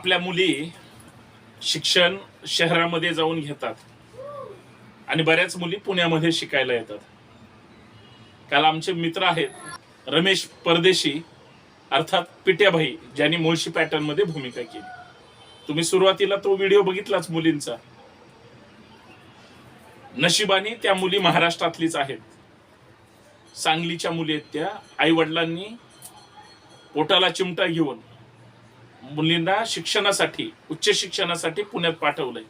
आपल्या मुली शिक्षण शहरामध्ये जाऊन घेतात. आणि बऱ्याच मुली पुण्यामध्ये शिकायला येतात. काल आमचे मित्र आहेत रमेश परदेशी अर्थात पिट्याभाई ज्यांनी मुळशी पॅटर्नमध्ये भूमिका केली. तुम्ही सुरुवातीला तो व्हिडिओ बघितलाच मुलींचा. नशिबाने त्या मुली महाराष्ट्रातलीच आहेत. सांगलीच्या मुली आहेत त्या. आई वडिलांनी पोटाला चिमटा घेऊन मुलींना शिक्षणासाठी उच्च शिक्षणासाठी पुण्यात पाठवलंय.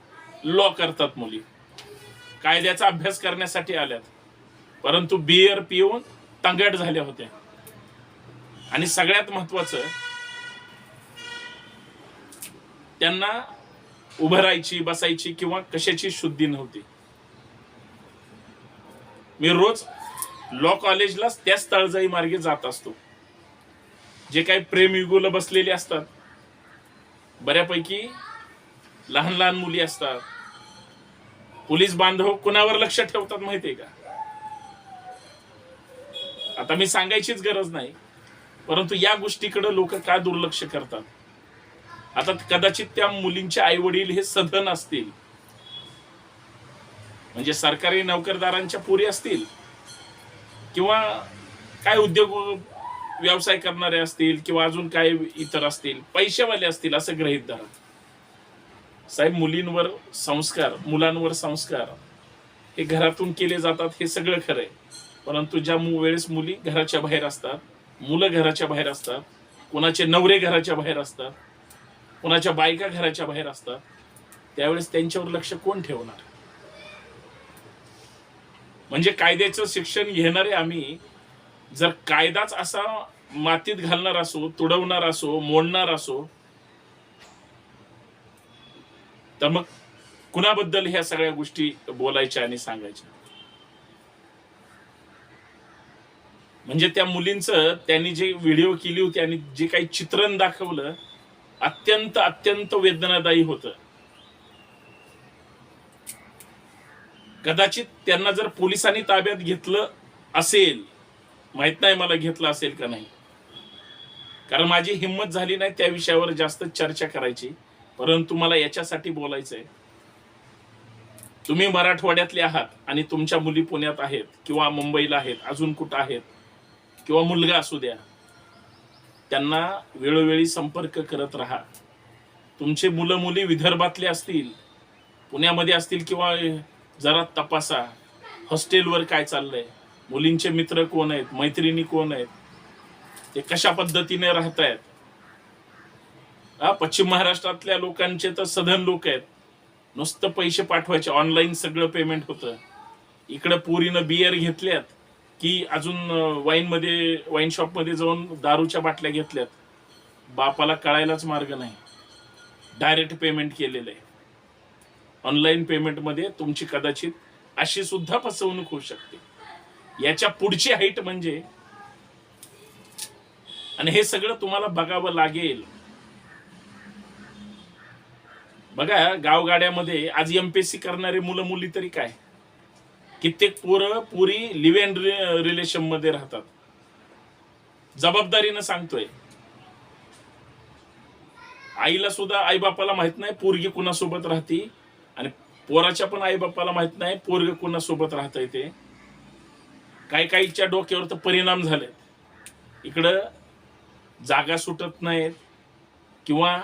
लॉ करतात मुली. कायद्याचा अभ्यास करण्यासाठी आल्यात. परंतु बियर पिऊन तंगट झाल्या होत्या. आणि सगळ्यात महत्वाचं त्यांना उभं राहायची बसायची किंवा कशाची शुद्धी नव्हती. मी रोज लॉ कॉलेजला त्याच तळजाई मार्गे जात असतो. जे काही प्रेमयुगुल बसलेले असतात बऱ्यापैकी लहान लहान मुली असतात. पोलीस बांधव कुणावर लक्ष ठेवतात माहितीये का? आता मी सांगायचीच गरज नाही परंतु या गोष्टीकडे लोक का दुर्लक्ष करतात? आता कदाचित त्या मुलींचे आई वडील हे सधन असतील. म्हणजे सरकारी नोकरदारांच्या पुरी असतील. किंवा काय उद्योग व्यवसाय करणारे असतील किंवा अजून काय इतर असतील पैशावाले असतील असं गृहित धरा. साहेब मुलींवर संस्कार मुलांवर संस्कार हे घरातून केले जातात हे सगळं खरंय. परंतु ज्या वेळेस मुली घराच्या बाहेर असतात मुलं घराच्या बाहेर असतात कोणाचे नवरे घराच्या बाहेर असतात कोणाच्या बायका घराच्या बाहेर असतात त्यावेळेस त्यांच्यावर लक्ष कोण ठेवणार? म्हणजे कायद्याचं शिक्षण घेणारे आम्ही जर कायदाच असा मातीत घालणार असो तुडवणार असो मोडणार असो तर मग कुणाबद्दल ह्या सगळ्या गोष्टी बोलायच्या आणि सांगायच्या? म्हणजे त्या मुलींचं त्यांनी जे व्हिडिओ केली होती आणि जे काही चित्रण दाखवलं अत्यंत अत्यंत वेदनादायी होत. कदाचित त्यांना जर पोलिसांनी ताब्यात घेतलं असेल माहीत नाही मला घेतलं असेल का नाही. कारण माझी हिंमत झाली नाही त्या विषयावर जास्त चर्चा करायची. परंतु मला याच्यासाठी बोलायचं आहे तुम्ही मराठवाड्यातले आहात आणि तुमच्या मुली पुण्यात आहेत किंवा मुंबईला आहेत अजून कुठं आहेत किंवा मुलगा असू द्या. त्यांना वेळोवेळी संपर्क करत राहा. तुमचे मुलं मुली विदर्भातले असतील पुण्यामध्ये असतील किंवा जरा तपासा हॉस्टेलवर काय चाललंय. मुलींचे मित्र कोण आहेत? मैत्रिणी कोण आहेत? ते कशा पद्धतीने राहत आहेत हा पश्चिम महाराष्ट्रातल्या लोकांचे तर सधन लोक आहेत. नुसतं पैसे पाठवायचे ऑनलाईन सगळं पेमेंट होतं. इकडं पुरीनं बियर घेतल्यात की अजून वाईन मध्ये वाईन शॉपमध्ये जाऊन दारूच्या बाटल्या घेतल्यात. बापाला कळायलाच मार्ग नाही. डायरेक्ट पेमेंट केलेलं आहे. ऑनलाईन पेमेंटमध्ये तुमची कदाचित अशी सुद्धा फसवणूक होऊ शकते. याच्या पुढची हाईट म्हणजे आणि हे सगळं तुम्हाला बघावं लागेल. बघा गावगाड्यामध्ये आज एमपीएससी करणारे मुलं मुली तरी काय? कित्येक पोरं पुरी लिव्ह अँड रिलेशनमध्ये राहतात. जबाबदारीनं सांगतोय. आईला सुद्धा आई बापाला माहीत नाही पोरगी कुणासोबत राहते आणि पोराच्या पण आई बापाला माहीत नाही पोरग कुणासोबत राहत ते. काही काहीच्या डोक्यावर तर परिणाम झाले इकडं जागा सुटत नाहीत किंवा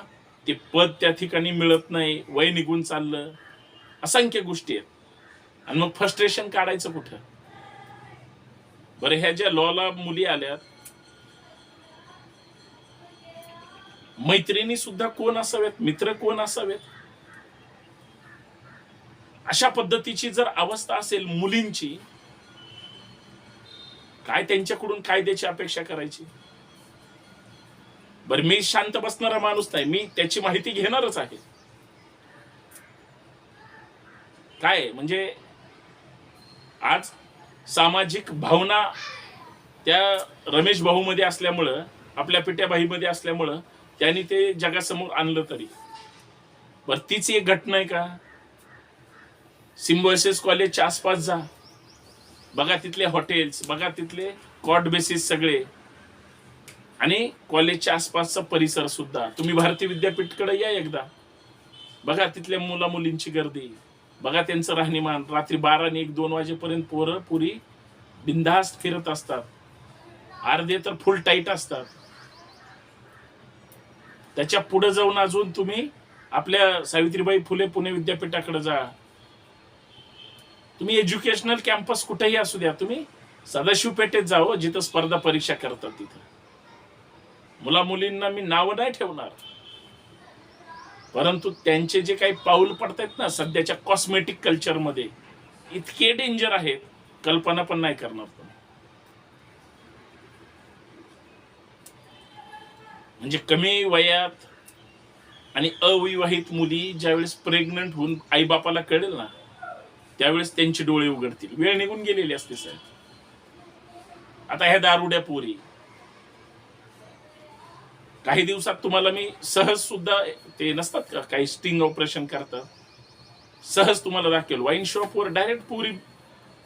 ते पद त्या ठिकाणी मिळत नाही वय निघून चाललं असंख्य गोष्टी आहेत. आणि मग फ्रस्ट्रेशन काढायचं कुठं? बरं ह्या ज्या लॉला मुली आल्यात मैत्रिणी सुद्धा कोण असावेत? मित्र कोण असावेत? अशा पद्धतीची जर अवस्था असेल मुलींची काय त्यांच्याकडून कायद्याची अपेक्षा करायची? बर मी शांत बसणारा माणूस नाही. मी त्याची माहिती घेणारच आहे. काय? म्हणजे आज सामाजिक भावना त्या रमेश भाऊ मध्ये असल्यामुळं आपल्या पिट्याबाई मध्ये असल्यामुळं त्यांनी ते जगासमोर आणलं तरी. बर तीच एक घटना आहे का? सिम्बॉयसेस कॉलेजच्या आसपास जा. बघा तिथले हॉटेल्स बघा तिथले कॉट बेसिस सगळे. आणि कॉलेजच्या आसपासचा परिसर सुद्धा. तुम्ही भारतीय विद्यापीठकडे या एकदा. बघा तिथल्या मुला मुलींची गर्दी. बघा त्यांचं राहणीमान. रात्री बारा आणि एक दोन वाजेपर्यंत पोरं पुरी बिंदास्त फिरत असतात. अर्धे तर फुल टाईट असतात. त्याच्या पुढे जाऊन अजून तुम्ही आपल्या सावित्रीबाई फुले पुणे विद्यापीठाकडे जा. तुम्ही एज्युकेशनल कॅम्पस कुठेही असू द्या तुम्ही सदाशिव पेठेत जावं हो, जिथं स्पर्धा परीक्षा करतात तिथं. मुला मुलींना मी नाव नाही ठेवणार. परंतु त्यांचे जे काही पाऊल पडतायत ना सध्याच्या कॉस्मेटिक कल्चरमध्ये इतके डेंजर आहेत कल्पना पण नाही करणार तुम्ही. म्हणजे कमी वयात आणि अविवाहित मुली ज्यावेळेस प्रेग्नंट होऊन आईबापाला कळेल ना त्यावेळेस त्यांचे डोळे उघडतील. वेळ निघून गेलेली असते साहेब. आता ह्या दारुड्या पोरी. काही दिवसात तुम्हाला मी सहज सुद्धा ते नसतात का? काही स्टिंग ऑपरेशन करतात. सहज तुम्हाला दाखवेल. वाईन शॉपवर डायरेक्ट पुरी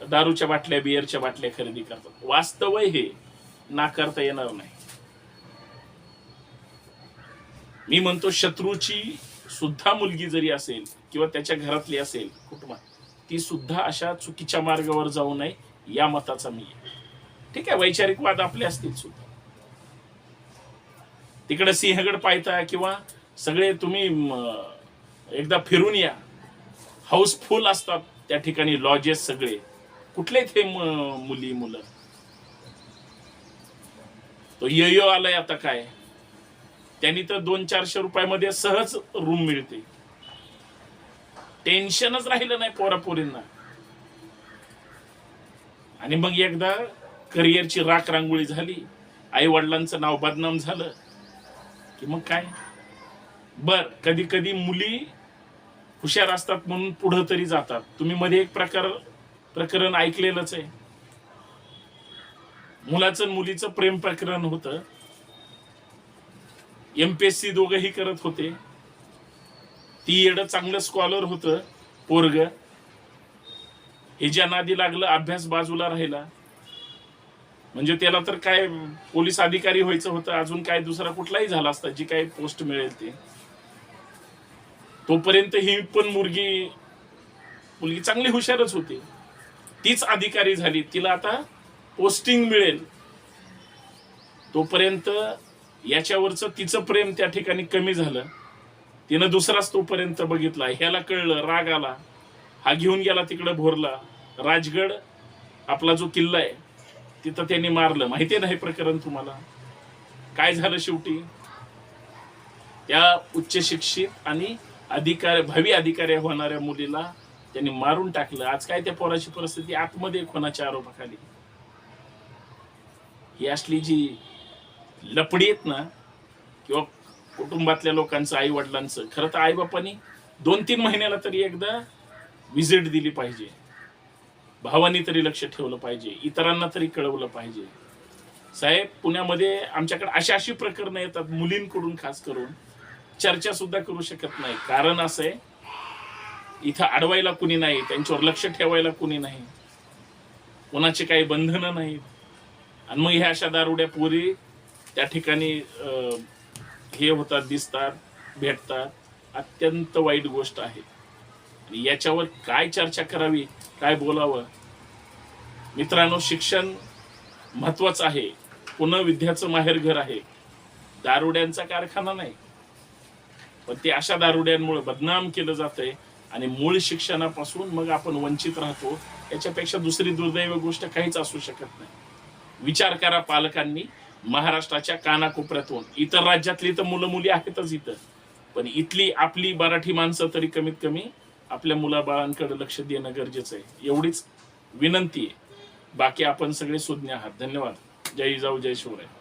दारूच्या बाटल्या बिअरच्या बाटल्या खरेदी करतात. वास्तव हे. नाकारता येणार नाही. मी म्हणतो शत्रूची सुद्धा मुलगी जरी असेल किंवा त्याच्या घरातली असेल कुटुंबात ती सुद्धा अशा चुकीच्या मार्गावर जाऊ नये या मताचा मी ठीक आहे वैचारिक वाद आपले असतील सुद्धा. तिकडे सिंहगड पाहता किंवा सगळे तुम्ही एकदा फिरून या. हाऊसफुल असतात त्या ठिकाणी लॉजेस सगळे. कुठले ते मुली मुलं? तो यो आलाय आता काय? त्यांनी तर दोन चारशे रुपयामध्ये सहज रूम मिळते. टेन्शनच राहिलं नाही पोरापोरींना आणि मग एकदा करिअरची राख रांगोळी झाली. आई वडिलांचं नाव बदनाम झालं. की मग काय? बर कधी कधी मुली हुशार असतात म्हणून पुढं तरी जातात. तुम्ही मध्ये एक प्रकार प्रकरण ऐकलेलंच आहे. मुलाचं मुलीचं प्रेम प्रकरण होतं. एमपीएससी दोघंही करत होते. ती येडं चांगलं स्कॉलर होतं पोरग. हे ज्या नादी लागलं अभ्यास बाजूला राहिला. म्हणजे त्याला तर काय पोलीस अधिकारी व्हायचं होतं अजून काय दुसरा कुठलाही झाला असता जी काही पोस्ट मिळेल ते. तोपर्यंत ही पण मुलगी मुलगी चांगली हुशारच होती. तीच अधिकारी झाली तिला आता पोस्टिंग मिळेल. तोपर्यंत याच्यावरचं तिचं प्रेम त्या ठिकाणी कमी झालं. तिनं दुसराच तोपर्यंत बघितला. ह्याला कळलं राग आला. हा घेऊन गेला तिकडं भोरला. राजगड आपला जो किल्ला आहे तिथं त्यांनी मारलं. माहिती ना हे प्रकरण तुम्हाला? काय झालं शेवटी? त्या उच्च शिक्षित आणि अधिकार भावी अधिकारी होणाऱ्या मुलीला त्यांनी मारून टाकलं. आज काय त्या पोराची परिस्थिती? आतमध्ये कोणाच्या आरोपाखाली? ही असली जी लपडी आहेत ना किंवा कुटुंबातल्या लोकांचं आई वडिलांचं खरं तर आई बापांनी दोन तीन महिन्याला तरी एकदा व्हिजिट दिली पाहिजे. भावानी तरी लक्ष ठेवलं पाहिजे. इतरांना तरी कळवलं पाहिजे. साहेब पुण्यामध्ये आमच्याकडे अशी अशी प्रकरणं येतात मुलींकडून खास करून. चर्चा सुद्धा करू शकत नाही. कारण असं आहे इथं अडवायला कुणी नाही त्यांच्यावर लक्ष ठेवायला कुणी नाही. कोणाचे काही बंधनं नाहीत. आणि मग ह्या अशा दारुड्या पोरी त्या ठिकाणी अं, हे होतात दिसतात भेटतात. अत्यंत वाईट गोष्ट आहे. आणि याच्यावर काय चर्चा करावी काय बोलावं? मित्रांनो शिक्षण महत्वाचं आहे. पुन्हा विद्याचं माहेरघर आहे. दारुड्यांचा कारखाना नाही. पण ते अशा दारुड्यांमुळे बदनाम केलं जातंय आणि मूळ शिक्षणापासून मग आपण वंचित राहतो. याच्यापेक्षा दुसरी दुर्दैव गोष्ट काहीच असू शकत नाही. विचार करा पालकांनी. महाराष्ट्राच्या कानाकोपऱ्यातून. इतर राज्यातली तर मुलं मुली आहेतच इथं. पण इथली आपली मराठी माणसं तरी कमीत कमी आपल्या मुलाबाळांकडे लक्ष देणं गरजेचं आहे. एवढीच विनंती आहे. बाकी आपण सगळे सुज्ञ आहात. धन्यवाद. जय जाऊ जय शिवराय.